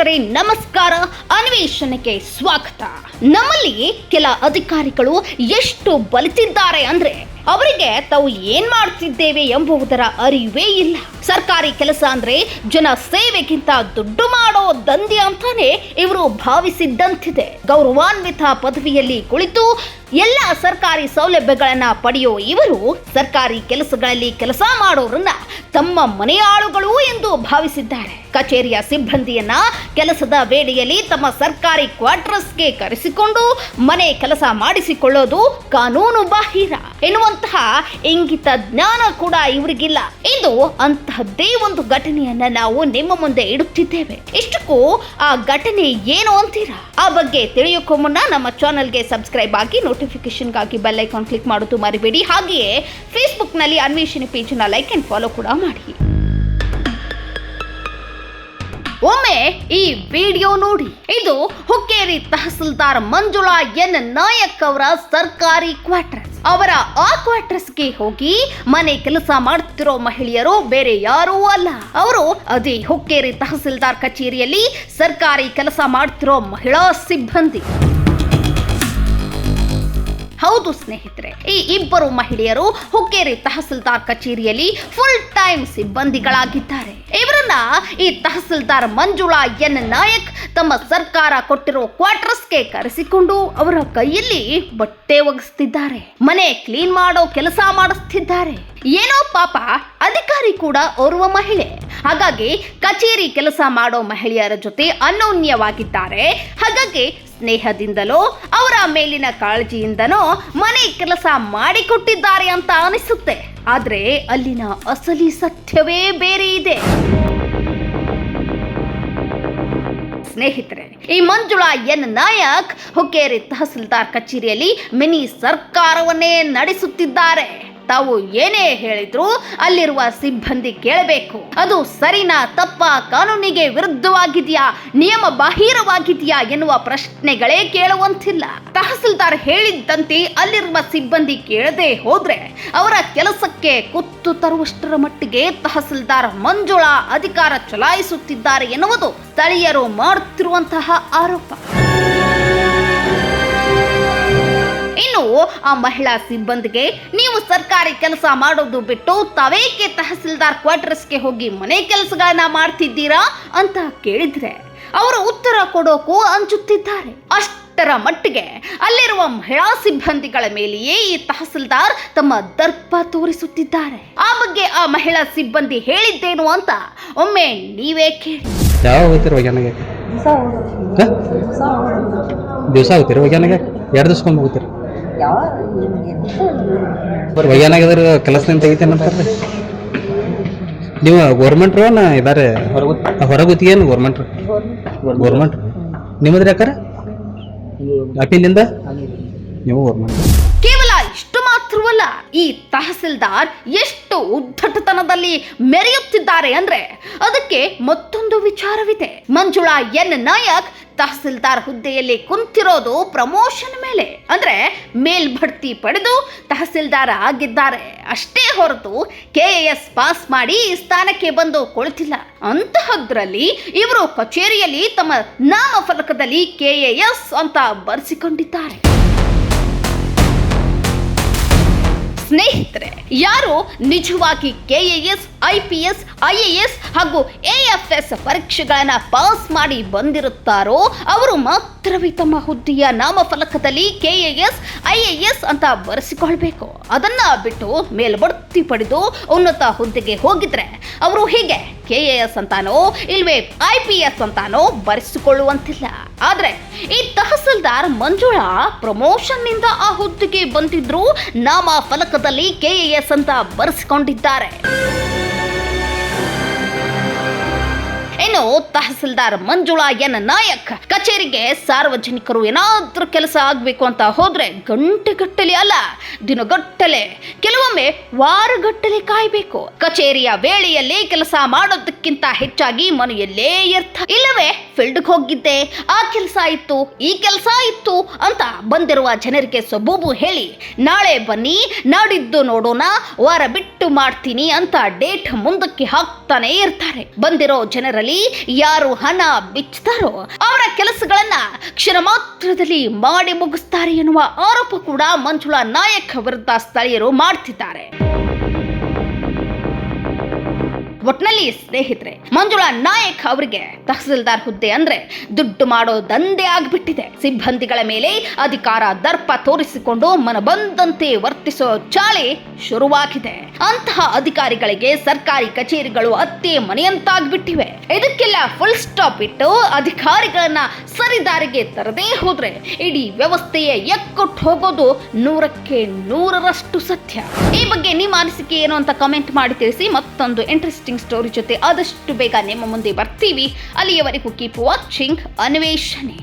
ಸ್ನೇಹಿತರೆ ನಮಸ್ಕಾರ. ಅನ್ವೇಷಣೆಗೆ ಸ್ವಾಗತ. ನಮ್ಮಲ್ಲಿ ಕೆಲ ಅಧಿಕಾರಿಗಳು ಎಷ್ಟು ಬಲಿತಿದ್ದಾರೆ ಅಂದ್ರೆ ಅವರಿಗೆ ತಾವು ಏನ್ ಮಾಡ್ತಿದ್ದೇವೆ ಎಂಬುದರ ಅರಿವೇ ಇಲ್ಲ. ಸರ್ಕಾರಿ ಕೆಲಸ ಅಂದ್ರೆ ಜನ ಸೇವೆಗಿಂತ ದುಡ್ಡು ಮಾಡೋ ದಂಧೆ ಅಂತಾನೆ ಇವರು ಭಾವಿಸಿದ್ದಂತಿದೆ. ಗೌರವಾನ್ವಿತ ಪದವಿಯಲ್ಲಿ ಕುಳಿತು ಎಲ್ಲ ಸರ್ಕಾರಿ ಸೌಲಭ್ಯಗಳನ್ನ ಪಡೆಯೋ ಇವರು ಸರ್ಕಾರಿ ಕೆಲಸಗಳಲ್ಲಿ ಕೆಲಸ ಮಾಡೋರನ್ನ ತಮ್ಮ ಮನೆಯಾಳುಗಳು ಎಂದು ಭಾವಿಸಿದ್ದಾರೆ. ಕಚೇರಿಯ ಸಿಬ್ಬಂದಿಯನ್ನ ಕೆಲಸದ ವೇಳೆಯಲ್ಲಿ ತಮ್ಮ ಸರ್ಕಾರಿ ಕ್ವಾರ್ಟರ್ಸ್ಗೆ ಕರೆಸಿಕೊಂಡು ಮನೆ ಕೆಲಸ ಮಾಡಿಸಿಕೊಳ್ಳೋದು ಕಾನೂನು ಬಾಹಿರ ಎನ್ನುವಂತಹ ಇಂಗಿತ ಜ್ಞಾನ ಕೂಡ ಇವರಿಗಿಲ್ಲ. ಇದು ಅಂತಹದ್ದೇ ಒಂದು ಘಟನೆಯನ್ನ ನಾವು ನಿಮ್ಮ ಮುಂದೆ ಇಡುತ್ತಿದ್ದೇವೆ. ಇಷ್ಟಕ್ಕೂ ಆ ಘಟನೆ ಏನು ಅಂತೀರಾ? ಆ ಬಗ್ಗೆ ತಿಳಿಯೋಕ್ಕೂ ಮುನ್ನ ನಮ್ಮ ಚಾನಲ್ಗೆ ಸಬ್ಸ್ಕ್ರೈಬ್ ಆಗಿ ನೋಟಿಫಿಕೇಶನ್ಗಾಗಿ ಬೆಲ್ ಐಕಾನ್ ಕ್ಲಿಕ್ ಮಾಡೋದು ಮರಿಬೇಡಿ. ಹಾಗೆಯೇ ಫೇಸ್ಬುಕ್ನಲ್ಲಿ ಅನ್ವೇಷಣೆ ಪೇಜನ್ನ ಲೈಕ್ ಅಂಡ್ ಫಾಲೋ ಕೂಡ ಮಾಡಿ. ಒಮ್ಮೆ ಈ ವಿಡಿಯೋ ನೋಡಿ. ಇದು ಹುಕ್ಕೇರಿ ತಹಸೀಲ್ದಾರ್ ಮಂಜುಳಾ ಎನ್. ನಾಯಕ್ ಅವರ ಸರ್ಕಾರಿ ಕ್ವಾರ್ಟರ್ಸ್ ಅವರ ಆ ಕ್ವಾರ್ಟರ್ಸ್ಗೆ ಹೋಗಿ ಮನೆ ಕೆಲಸ ಮಾಡುತ್ತಿರೋ ಮಹಿಳೆಯರು ಬೇರೆ ಯಾರೂ ಅಲ್ಲ. ಅವರು ಅದೇ ಹುಕ್ಕೇರಿ ತಹಸೀಲ್ದಾರ್ ಕಚೇರಿಯಲ್ಲಿ ಸರ್ಕಾರಿ ಕೆಲಸ ಮಾಡುತ್ತಿರೋ ಮಹಿಳಾ ಸಿಬ್ಬಂದಿ. ಹೌದು ಸ್ನೇಹಿತರೆ, ಈ ಇಬ್ಬರು ಮಹಿಳೆಯರು ಹುಕ್ಕೇರಿ ತಹಸೀಲ್ದಾರ್ ಕಚೇರಿಯಲ್ಲಿ ಫುಲ್ ಟೈಮ್ ಸಿಬ್ಬಂದಿಗಳಾಗಿದ್ದಾರೆ. ಇವರನ್ನ ಈ ತಹಸೀಲ್ದಾರ್ ಮಂಜುಳಾ ಎನ್. ನಾಯಕ್ ತಮ್ಮ ಸರ್ಕಾರ ಕೊಟ್ಟಿರೋ ಕ್ವಾರ್ಟರ್ಸ್ಗೆ ಕರೆಸಿಕೊಂಡು ಅವರ ಕೈಯಲ್ಲಿ ಬಟ್ಟೆ ಒಗಿಸ್ತಿದ್ದಾರೆ. ಮನೆ ಕ್ಲೀನ್ ಮಾಡೋ ಕೆಲಸ ಮಾಡಿಸ್ತಿದ್ದಾರೆ. ಏನೋ ಪಾಪ ಅಧಿಕಾರಿ ಕೂಡ ಓರ್ವ ಮಹಿಳೆ. ಹಾಗಾಗಿ ಕಚೇರಿ ಕೆಲಸ ಮಾಡೋ ಮಹಿಳೆಯರ ಜೊತೆ ಅನೌನ್ಯವಾಗಿದ್ದಾರೆ. ಹಾಗಾಗಿ ಸ್ನೇಹದಿಂದಲೋ, ಅವರ ಮೇಲಿನ ಕಾಳಜಿಯಿಂದನೋ ಮನೆ ಕೆಲಸ ಮಾಡಿಕೊಟ್ಟಿದ್ದಾರೆ ಅಂತ ಅನಿಸುತ್ತೆ. ಆದ್ರೆ ಅಲ್ಲಿನ ಅಸಲಿ ಸತ್ಯವೇ ಬೇರೆ ಇದೆ. ಸ್ನೇಹಿತರೆ, ಈ ಮಂಜುಳಾ ಎನ್. ನಾಯಕ್, ಹುಕ್ಕೇರಿ ತಹಸೀಲ್ದಾರ್ ಕಚೇರಿಯಲ್ಲಿ ಮಿನಿ ಸರ್ಕಾರವನ್ನೇ ನಡೆಸುತ್ತಿದ್ದಾರೆ. ತಾವು ಏನೇ ಹೇಳಿದ್ರು ಅಲ್ಲಿರುವ ಸಿಬ್ಬಂದಿ ಕೇಳಬೇಕು. ಅದು ಸರಿನಾ ತಪ್ಪ ಕಾನೂನಿಗೆ ವಿರುದ್ಧವಾಗಿದೆಯಾ ನಿಯಮ ಬಾಹಿರವಾಗಿದೆಯಾ ಎನ್ನುವ ಪ್ರಶ್ನೆಗಳೇ ಕೇಳುವಂತಿಲ್ಲ. ತಹಸೀಲ್ದಾರ್ ಹೇಳಿದ್ದಂತೆ ಅಲ್ಲಿರುವ ಸಿಬ್ಬಂದಿ ಕೇಳದೆ ಹೋದ್ರೆ ಅವರ ಕೆಲಸಕ್ಕೆ ಕುತ್ತು ತರುವಷ್ಟರ ಮಟ್ಟಿಗೆ ತಹಸೀಲ್ದಾರ್ ಮಂಜುಳಾ ಅಧಿಕಾರ ಚಲಾಯಿಸುತ್ತಿದ್ದಾರೆ ಎನ್ನುವುದು ಸ್ಥಳೀಯರು ಮಾಡುತ್ತಿರುವಂತಹ ಆರೋಪ. ಇನ್ನು ಆ ಮಹಿಳಾ ಸಿಬ್ಬಂದಿಗೆ ನೀವು ಸರ್ಕಾರಿ ಕೆಲಸ ಮಾಡೋದು ಬಿಟ್ಟು ತವೇಕೆ ತಹಸೀಲ್ದಾರ್ ಕ್ವಾರ್ಟರ್ಸ್ಗೆ ಹೋಗಿ ಮನೆ ಕೆಲಸಗಳನ್ನ ಮಾಡ್ತಿದ್ದೀರಾ ಅಂತ ಕೇಳಿದ್ರೆ ಅವರು ಉತ್ತರ ಕೊಡೋಕು ಅಂಚುತ್ತಿದ್ದಾರೆ. ಅಷ್ಟರ ಮಟ್ಟಿಗೆ ಅಲ್ಲಿರುವ ಮಹಿಳಾ ಸಿಬ್ಬಂದಿಗಳ ಮೇಲೆಯೇ ಈ ತಹಸೀಲ್ದಾರ್ ತಮ್ಮ ದರ್ಪ ತೋರಿಸುತ್ತಿದ್ದಾರೆ. ಆ ಬಗ್ಗೆ ಆ ಮಹಿಳಾ ಸಿಬ್ಬಂದಿ ಹೇಳಿದ್ದೇನು ಅಂತ ಒಮ್ಮೆ ನೀವೇ ಕೇಳಿ. ಯಾವಾಗ ಹೋಗ್ತೀರಿ ವೈಜ್ಞಾನಿಗೆ ದಿವಸ ಹೋಗ್ತೀರಿ ಎರಡು ದಿವ್ಸಕ್ಕೊಮ್ಮೆ ಹೋಗ್ತೀರಿ? ನಿಮ್ಗೆ ವೈಜ್ಞಾನಿಗದ್ರ ಕೆಲಸದಿಂದ ತೆಗಿತೇನೆ ನೀವು ಗೌರ್ಮೆಂಟ್ರು ನಾ ಇದಾರೆ? ಹೊರಗುತ್ತಿಗೆ ಏನು ಗೌರ್ಮೆಂಟ್ರು ಗೌರ್ಮೆಂಟ್ ನಿಮ್ಮದ್ರಿ ಯಾಕಾರ? ಅಪೀಲಿಂದ ನೀವು ಗೌರ್ಮೆಂಟ್ ಮಾತ್ರವಲ್ಲ ಈ ತಹಸೀಲ್ದಾರ್ ಎಷ್ಟು ಉದ್ದಟತನದಲ್ಲಿ ಮೆರೆಯುತ್ತಿದ್ದಾರೆ ಅಂದ್ರೆ ಅದಕ್ಕೆ ಮತ್ತೊಂದು ವಿಚಾರವಿದೆ. ಮಂಜುಳಾ ಎನ್. ನಾಯಕ್ ತಹಸೀಲ್ದಾರ್ ಹುದ್ದೆಯಲ್ಲಿ ಕುಂತಿರೋದು ಪ್ರಮೋಷನ್ ಮೇಲೆ. ಅಂದ್ರೆ ಮೇಲ್ಭಡ್ತಿ ಪಡೆದು ತಹಸೀಲ್ದಾರ್ ಆಗಿದ್ದಾರೆ. ಅಷ್ಟೇ ಹೊರತು ಕೆ ಎಸ್ ಪಾಸ್ ಮಾಡಿ ಈ ಸ್ಥಾನಕ್ಕೆ ಬಂದು ಕುಳಿತಿಲ್ಲ. ಅಂತಹದ್ರಲ್ಲಿ ಇವರು ಕಚೇರಿಯಲ್ಲಿ ತಮ್ಮ ನಾಮಫಲಕದಲ್ಲಿ ಕೆ ಎಸ್ ಅಂತ ಬರೆಸಿಕೊಂಡಿದ್ದಾರೆ. ಸ್ನೇಹಿತರೆ ಯಾರು ನಿಜವಾಗಿ ಕೆಎಎಸ್ ಎ ಎಸ್ ಹಾಗೂ ಎ ಎಫ್ ಎಸ್ ಪರೀಕ್ಷೆಗಳನ್ನು ಪಾಸ್ ಮಾಡಿ ಬಂದಿರುತ್ತಾರೋ ಅವರು ಮಾತ್ರವೇ ತಮ್ಮ ಹುದ್ದೆಯ ನಾಮಫಲಕದಲ್ಲಿ K A S, I A S ಅಂತ ಬರೆಸಿಕೊಳ್ಬೇಕು. ಅದನ್ನು ಬಿಟ್ಟು ಮೇಲ್ಬಡ್ತಿ ಪಡೆದು ಉನ್ನತ ಹುದ್ದೆಗೆ ಹೋಗಿದ್ರೆ ಅವರು ಹೀಗೆ ಕೆ ಎ ಎಸ್ ಅಂತಾನೋ ಇಲ್ವೇ ಐ ಪಿ ಎಸ್ ಅಂತಾನೋ ಬರೆಸಿಕೊಳ್ಳುವಂತಿಲ್ಲ. ಆದರೆ ಈ ತಹಸೀಲ್ದಾರ್ ಮಂಜುಳಾ ಪ್ರಮೋಷನ್ನಿಂದ ಆ ಹುದ್ದೆಗೆ ಬಂದಿದ್ರು ನಾಮ ಫಲಕದಲ್ಲಿ ಎಸ್ ಅಂತ ಬರೆಸಿಕೊಂಡಿದ್ದಾರೆ. ಇನ್ನು ತಹಸೀಲ್ದಾರ್ ಮಂಜುಳಾ ಎನ್ ನಾಯಕ್ ಕಚೇರಿಗೆ ಸಾರ್ವಜನಿಕರು ಏನಾದ್ರೂ ಕೆಲಸ ಆಗ್ಬೇಕು ಅಂತ ಹೋದ್ರೆ ಗಂಟೆಗಟ್ಟಲೆ ಅಲ್ಲ, ದಿನಗಟ್ಟಲೆ, ಕೆಲವೊಮ್ಮೆ ವಾರಗಟ್ಟಲೆ ಕಾಯ್ಬೇಕು. ಕಚೇರಿಯ ವೇಳೆಯಲ್ಲಿ ಕೆಲಸ ಮಾಡೋದಕ್ಕಿಂತ ಹೆಚ್ಚಾಗಿ ಮನೆಯಲ್ಲೇ ಇರ್ತ ಇಲ್ಲವೇ, ಫೀಲ್ಡ್ಗೆ ಹೋಗಿದ್ದೆ, ಆ ಕೆಲಸ ಇತ್ತು, ಈ ಕೆಲಸ ಇತ್ತು ಅಂತ ಬಂದಿರುವ ಜನರಿಗೆ ಸಬೂಬು ಹೇಳಿ, ನಾಳೆ ಬನ್ನಿ, ನಾಡಿದ್ದು ನೋಡೋಣ, ವಾರ ಬಿಟ್ಟು ಮಾಡ್ತೀನಿ ಅಂತ ಡೇಟ್ ಮುಂದಕ್ಕೆ ಹಾಕ್ತಾನೆ ಇರ್ತಾರೆ. ಬಂದಿರೋ ಜನರಲ್ಲಿ ಯಾರು ಹಣ ಬಿಚ್ಚುತ್ತಾರೋ ಅವರ ಕೆಲಸಗಳನ್ನ ಕ್ಷಣ ಮಾತ್ರದಲ್ಲಿ ಮಾಡಿ ಮುಗಿಸ್ತಾರೆ ಎನ್ನುವ ಆರೋಪ ಕೂಡ ಮಂಜುಳಾ ನಾಯಕ್ ವಿರುದ್ಧ ಸ್ಥಳೀಯರು ಮಾಡ್ತಿದ್ದಾರೆ. ಒಟ್ನಲ್ಲಿ ಸ್ನೇಹಿತರೆ, ಮಂಜುಳಾ ನಾಯಕ್ ಅವರಿಗೆ ತಹಸೀಲ್ದಾರ್ ಹುದ್ದೆ ಅಂದ್ರೆ ದುಡ್ಡು ಮಾಡೋ ದಂಧೆ ಆಗ್ಬಿಟ್ಟಿದೆ. ಸಿಬ್ಬಂದಿಗಳ ಮೇಲೆ ಅಧಿಕಾರ ದರ್ಪ ತೋರಿಸಿಕೊಂಡು ಮನಬಂದಂತೆ ವರ್ತಿಸೋ ಚಾಳಿ ಶುರುವಾಗಿದೆ. ಅಂತಹ ಅಧಿಕಾರಿಗಳಿಗೆ ಸರ್ಕಾರಿ ಕಚೇರಿಗಳು ಅತ್ತೆ ಮನೆಯಂತಾಗ್ಬಿಟ್ಟಿವೆ. ಇದಕ್ಕೆಲ್ಲ ಫುಲ್ ಸ್ಟಾಪ್ ಇಟ್ಟು ಅಧಿಕಾರಿಗಳನ್ನ ಸರಿದಾರಿಗೆ ತರದೇ ಹೋದ್ರೆ ಇಡೀ ವ್ಯವಸ್ಥೆಯ ಎಕ್ಕುಟ್ಟು ಹೋಗೋದು ನೂರಕ್ಕೆ ನೂರರಷ್ಟು ಸತ್ಯ. ಈ ಬಗ್ಗೆ ನಿಮ್ಮ ಅನಿಸಿಕೆ ಏನು ಅಂತ ಕಮೆಂಟ್ ಮಾಡಿ ತಿಳಿಸಿ ಮತ್ತೊಂದು ಇಂಟ್ರೆಸ್ಟಿಂಗ್ ಸ್ಟೋರಿ ಜೊತೆ ಆದಷ್ಟು ಬೇಗ ನಿಮ್ಮ ಮುಂದೆ ಬರ್ತೀವಿ. ಅಲ್ಲಿಯವರೆಗೂ ಕೀಪ್ ವಾಚಿಂಗ್ ಅನ್ವೇಷಣೆ.